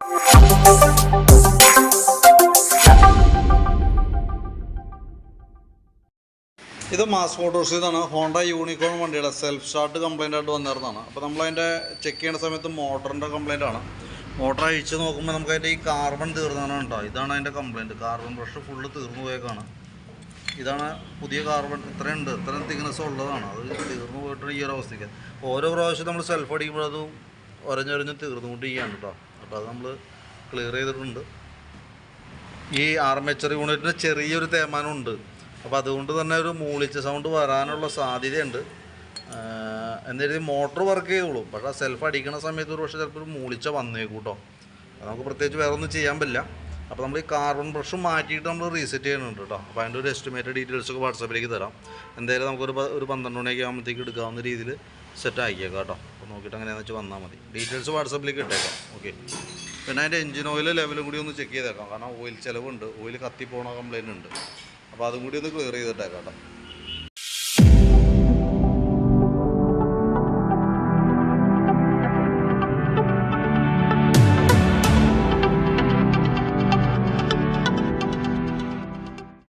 ഇത് മാസ് ഫോട്ടോസ് ഇതാണ്. ഹോണ്ട യൂണിക്കോൺ വണ്ടിയുടെ സെൽഫ് സ്റ്റാർട്ട് കംപ്ലൈന്റ് ആയിട്ട് വന്നിരുന്നതാണ്. അപ്പോൾ നമ്മൾ അതിന്റെ ചെക്ക് ചെയ്യുന്ന സമയത്ത് മോട്ടറിന്റെ കംപ്ലൈന്റ് ആണ്. മോട്ടർ അഴിച്ച് നോക്കുമ്പോൾ നമുക്ക് അതിന്റെ ഈ കാർബൺ തീർന്നാണ് കേട്ടോ. ഇതാണ് അതിന്റെ കംപ്ലൈന്റ് കാർബൺ ബ്രഷ് ഫുള്ള് തീർന്നു പോയേക്കാണ്. ഇതാണ് പുതിയ കാർബൺ ഇത്രയുണ്ട് ഇത്രയും തിക്നെസ് ഉള്ളതാണ്. അത് തീർന്നു പോയിട്ട് ഈ ഒരു അവസ്ഥയ്ക്ക്. ഓരോ പ്രാവശ്യം നമ്മൾ സെൽഫ് അടിക്കുമ്പോഴതും ഒരഞ്ഞൊരഞ്ഞ് തീർന്നുകൊണ്ടിരിക്കുകയാണ് കേട്ടോ. അപ്പോൾ അത് നമ്മൾ ക്ലിയർ ചെയ്തിട്ടുണ്ട്. ഈ ആർമേച്ചർ യൂണിറ്റിന് ചെറിയൊരു തേമാനമുണ്ട് അപ്പോൾ അതുകൊണ്ട് തന്നെ ഒരു മൂളിച്ച സൗണ്ട് വരാനുള്ള സാധ്യതയുണ്ട്. എന്നിരുത്തി മോട്ടോർ വർക്ക് ചെയ്തോളും. പക്ഷേ സെൽഫ് അടിക്കുന്ന സമയത്ത് ഒരു പക്ഷേ ചിലപ്പോൾ ഒരു മൂളിച്ച വന്നേക്കൂട്ടോ. കേട്ടോ നമുക്ക് പ്രത്യേകിച്ച് വേറെ ഒന്നും ചെയ്യാൻ പറ്റില്ല. അപ്പോൾ നമ്മൾ ഈ കാർബൺ ബ്രഷ് മാറ്റിയിട്ട് നമ്മൾ റീസെറ്റ് ചെയ്യുന്നുണ്ട് കേട്ടോ അപ്പോൾ അതിന്റെ ഒരു എസ്റ്റിമേറ്റഡ് ഡീറ്റെയിൽസ് ഒക്കെ വാട്സാപ്പിലേക്ക് തരാം. എന്തായാലും നമുക്കൊരു ഒരു പന്ത്രണ്ട് മണിയൊക്കെ ആകുമ്പോഴത്തേക്ക് എടുക്കാവുന്ന രീതിയിൽ സെറ്റ് ആക്കിയേക്കാം കേട്ടോ അപ്പോൾ നോക്കിയിട്ട് അങ്ങനെയാണെന്ന് വെച്ചാൽ വന്നാൽ മതി. ഡീറ്റെയിൽസ് വാട്സാപ്പിലേക്ക് ഇട്ടേക്കാം. ഓക്കെ പിന്നെ അതിന്റെ എഞ്ചിൻ ഓയിൽ ലെവലും കൂടി ഒന്ന് ചെക്ക് ചെയ്തേക്കാം. കാരണം ഓയിൽ ചിലവുണ്ട്. ഓയിൽ കത്തി പോണ കംപ്ലയിന്റ് ഉണ്ട്. അപ്പോൾ അതും കൂടി ഒന്ന് ക്ലിയർ ചെയ്തിട്ടേക്കാം കേട്ടോ